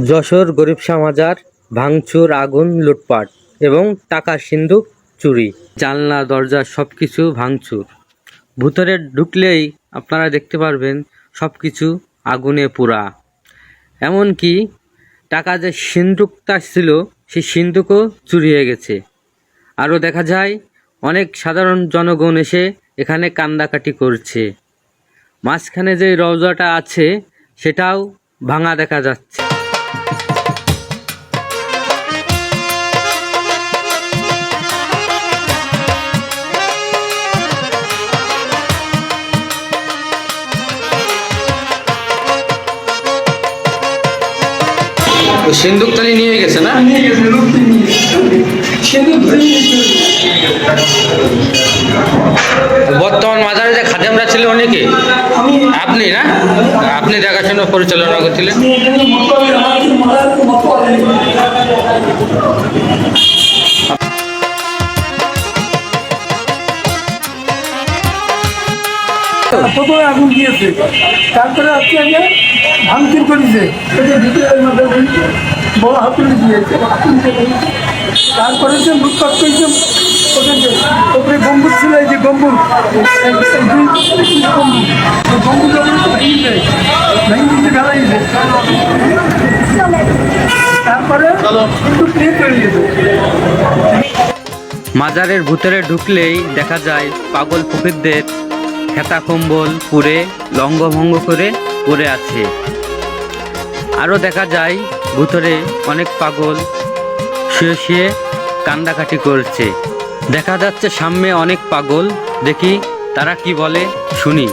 যশোর গরিব সমাজার ভাঙচুর, আগুন, লুটপাট এবং টাকা সিন্ধুক, চুরি। জানলা, দরজা সব কিছু ভাঙচুর। ভিতরে ঢুকলেই আপনারা দেখতে পারবেন সব কিছু আগুনে পোড়া এমনকি টাকা যে সিন্ধুকটা ছিল, সেই সিন্ধুকও চুরি হয়ে গেছে। আরও দেখা যায়, অনেক সাধারণ জনগণ এসে এখানে কান্দাকাটি করছে। মাঝখানে যে রওজাটা আছে, সেটাও ভাঙা দেখা যাচ্ছে। সিন্ধুক তালি নিয়ে গেছে না? বর্তমান মাজারে যে খাদেমরা ছিল অনেকে আপনি না? আপনি দেখাশোনা পরিচালনা করছিলেন? প্রথমে আগুন দিয়েছে? তারপরে আজকে আগে ভাঙচুর করেছে। বড় হাতুড়ি দিয়েছে। তারপরে যে লুটপাট করেছে ওপরে গম্বুজ ছিল এই যে গম্বুজ গম্বুজ ভেঙে যায় ভেঙে ফেলাইছে তারপরে একটু প্লে করে মাজারের ভিতরে ঢুকলেই দেখা যায় পাগল ফকিরদের খেতা কম্বল পুড়ে লঙ্গভঙ্গ করে পড়ে আছে। আরও দেখা যায় ভিতরে অনেক পাগল শুয়ে শুয়ে কান্দাকাটি করছে। দেখা যাচ্ছে সামনে অনেক পাগল দেখি তারা কি বলে শুনি।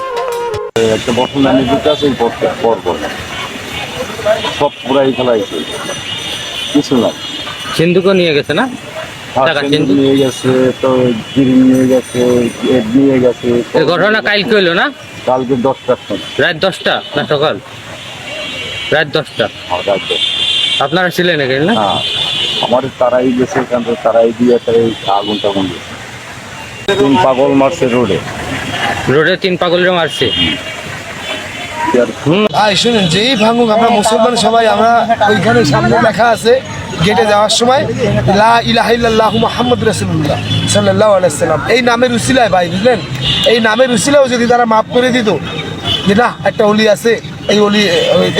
একটা বর্তমানে দুটো আছে এই পর পর পর। সব পুরাই ফেলাইছে। কিছু না। সিন্ধুকও নিয়ে গেছে না? টাকা কিন্তু- নিয়ে গেছে তো গিরিং নিয়ে গেছে নিয়ে গেছে। এই ঘটনা কালকে হইল না? কালকে দশটার সময়। রাত দশটা? না সকাল। রাত দশটা। রাত আপনারা ছিলেন এখানে না? হ্যাঁ আমাদের তারাই গেছে এখান থেকে তারাই দিয়ে আগুন টাগুন তিন পাগল মারছে রোডে। রোডে তিন পাগলের মারছে। যেই ভাঙুক আমরা মুসলমান সবাই আমরা ওইখানে সামনে লেখা আছে গেটে যাওয়ার সময়, লা ইলাহা ইল্লাল্লাহু মুহাম্মদ রাসূলুল্লাহ সাল্লাল্লাহু আলাইহি সাল্লাম। এই নামের উসিলায় ভাই, বুঝলেন? এই নামের উসিলাও যদি তারা মাফ করে দিত, যে না, একটা অলি আছে, এই অলি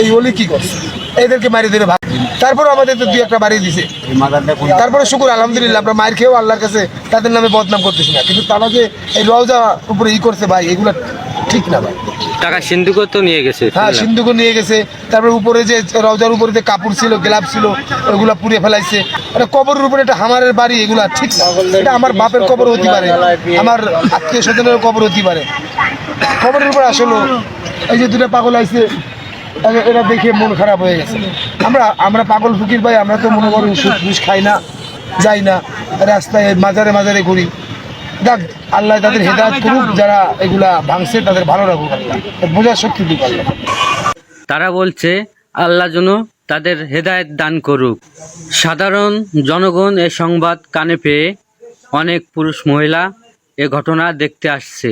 এই অলি কি করছে? এদেরকে মারি দিলে ভাগ তারপর আমাদের তো দুই একটা বাড়ি দিছে। তারপরে শুকুর, আলহামদুলিল্লাহ, আমরা মায়ের খেয়েও আল্লাহর কাছে তাদের নামে বদনাম করতেছি না। কিন্তু তারা যে এই রওজা উপরে ই করছে ভাই, এগুলো ঠিক না ভাই। টাকা সিন্ধুকও তো নিয়ে গেছে হ্যাঁ শুনলাম। সিন্ধুকে নিয়ে গেছে। তারপরে উপরে যে রওজার উপরে যে কাপড় ছিল গ্লাভ ছিল ওগুলা পুড়িয়ে ফেলাইছে। এটা কবরের উপরে একটা হামারের বাড়ি এগুলা ঠিক না। এটা আমার বাপের কবর হতে পারে আমার আত্মীয় স্বজনের কবর হতে পারে। কবরের উপরে আসলে এই যে দুটো পাগল আইছে এটা দেখে মন খারাপ হয়ে গেছে। আমরা আমরা পাগল ফকির ভাই আমরা তো মনে করি সুদ খাই না যাই না রাস্তায় মাজারে মাজারে ঘুরি। দেখ আল্লাহ তাদের হেদায়ত করুক যারা এগুলা ভাঙছে তাদের ভালো রাখুক আল্লাহ। বোঝার শক্তি দিক আল্লাহ। তারা বলছে আল্লাহ যেন তাদের হেদায়ত দান করুক। সাধারণ জনগণ এ সংবাদ কানে পেয়ে অনেক পুরুষ মহিলা এ ঘটনা দেখতে আসছে।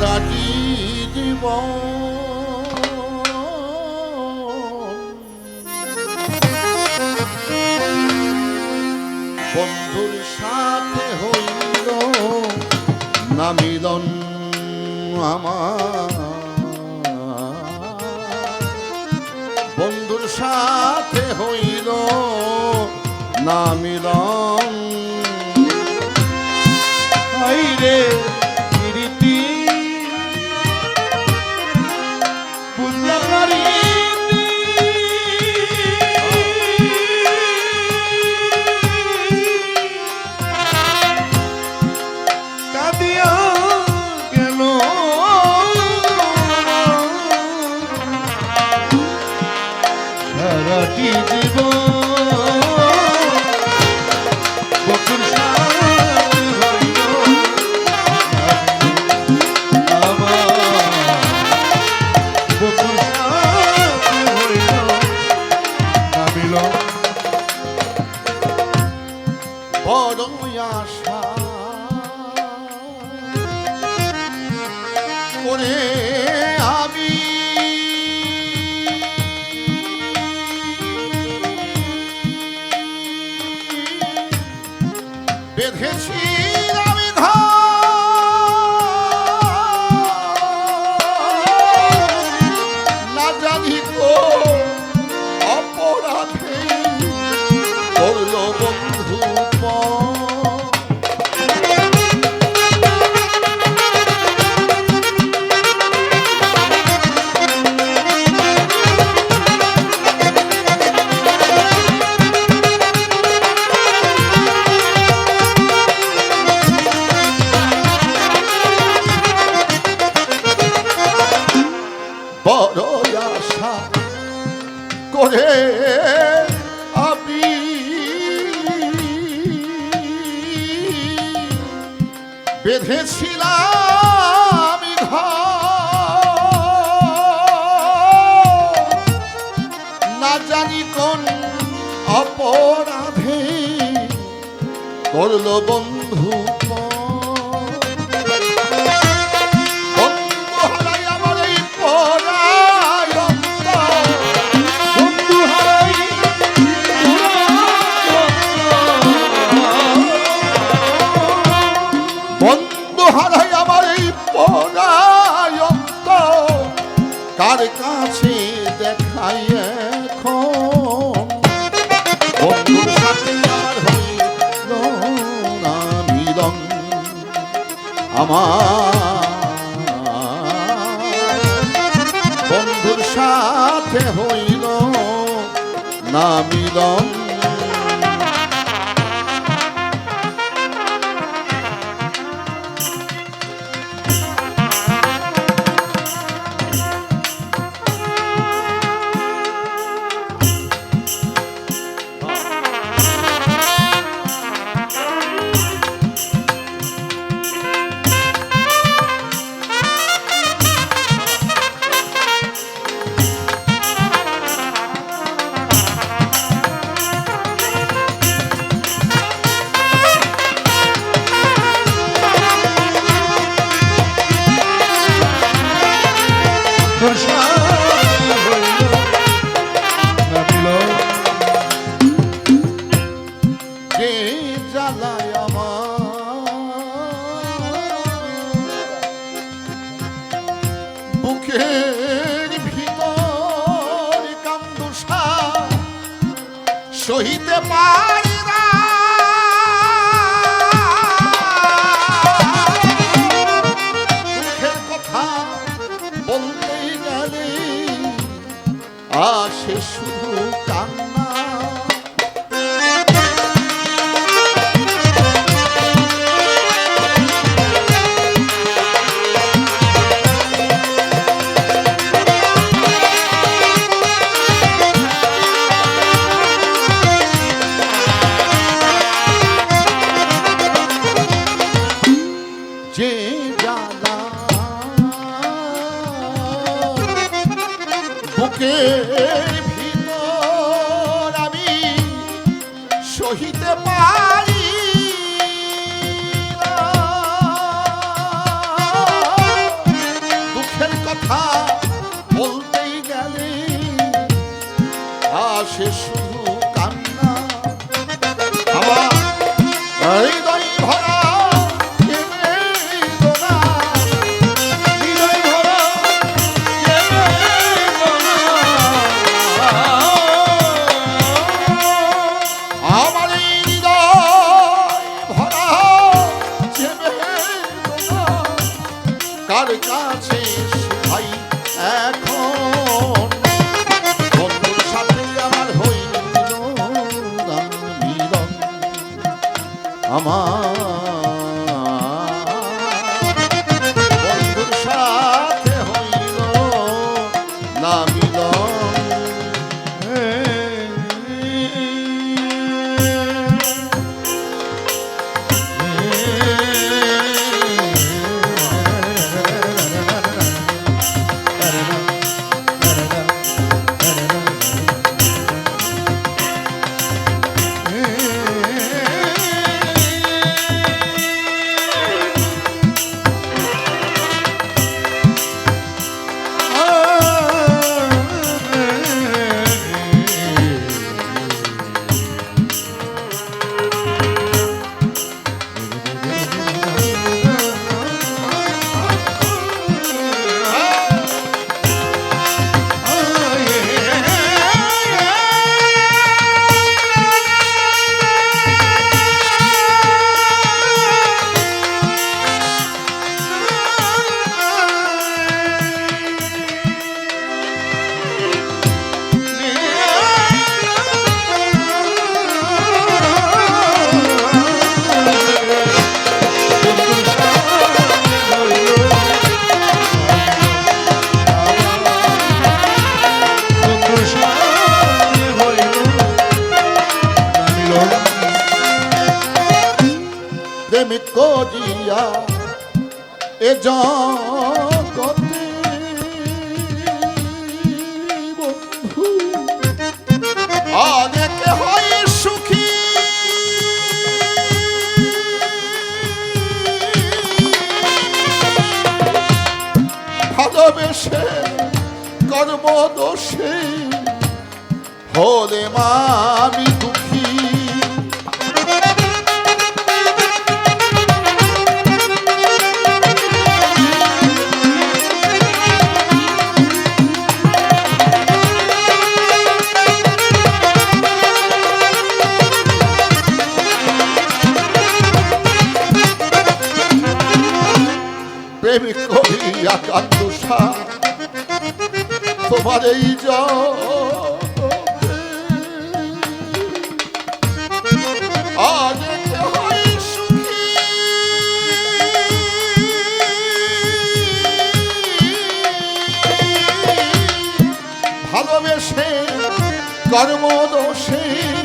সারাটি জীবন বন্ধুর সাথে হইল না মিলন আমার। বন্ধুর সাথে হইল না মিলন। রে বেঁধেছিলাম না জানি কোন অপরাধে করল বন্ধু পরায়ন্ত কার কাছে দেখাই এখন? আমার বন্ধুর সাথে হইল না মিলন। কার কাছে ভাই এখন? বন্ধুর সাথে আমার হইল আমার প্রেমিক করিয়া এ জগতে অনেকে হয় সুখী ভালোবেসে কর্মদোষী হলে মামি তুমি এই ভালোবেসে কর্মদোষী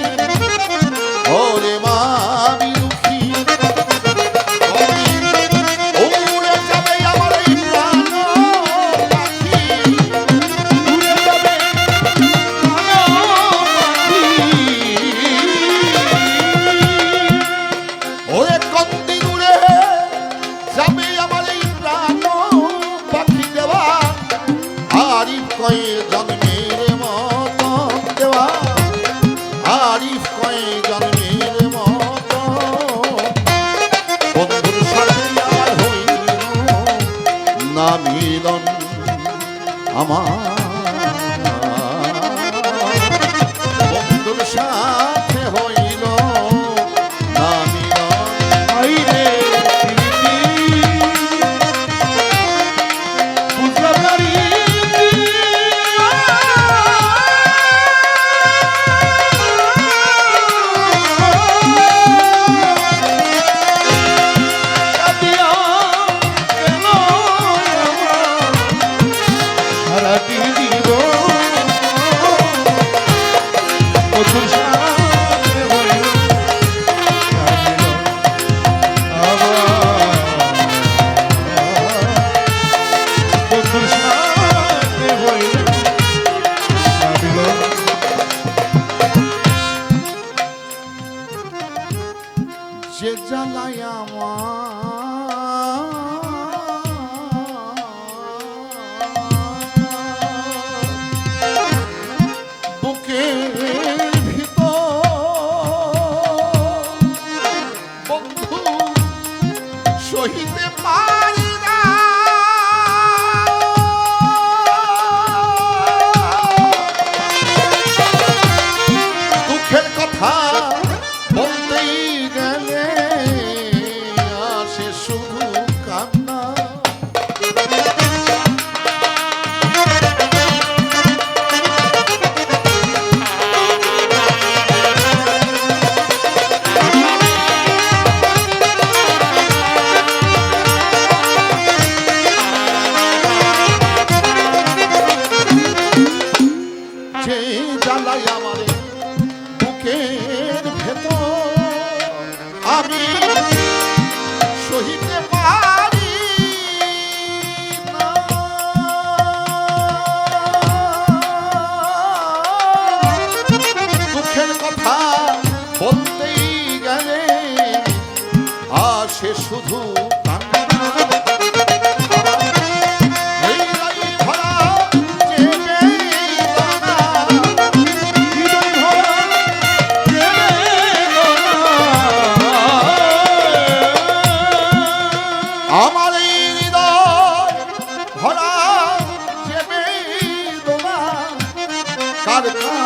আমার চালায় আমার।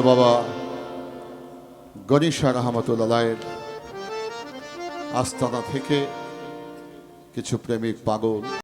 দয়াল বাবা গণেশা রহমতুল্লাহের আস্তানা থেকে কিছু প্রেমিক পাগল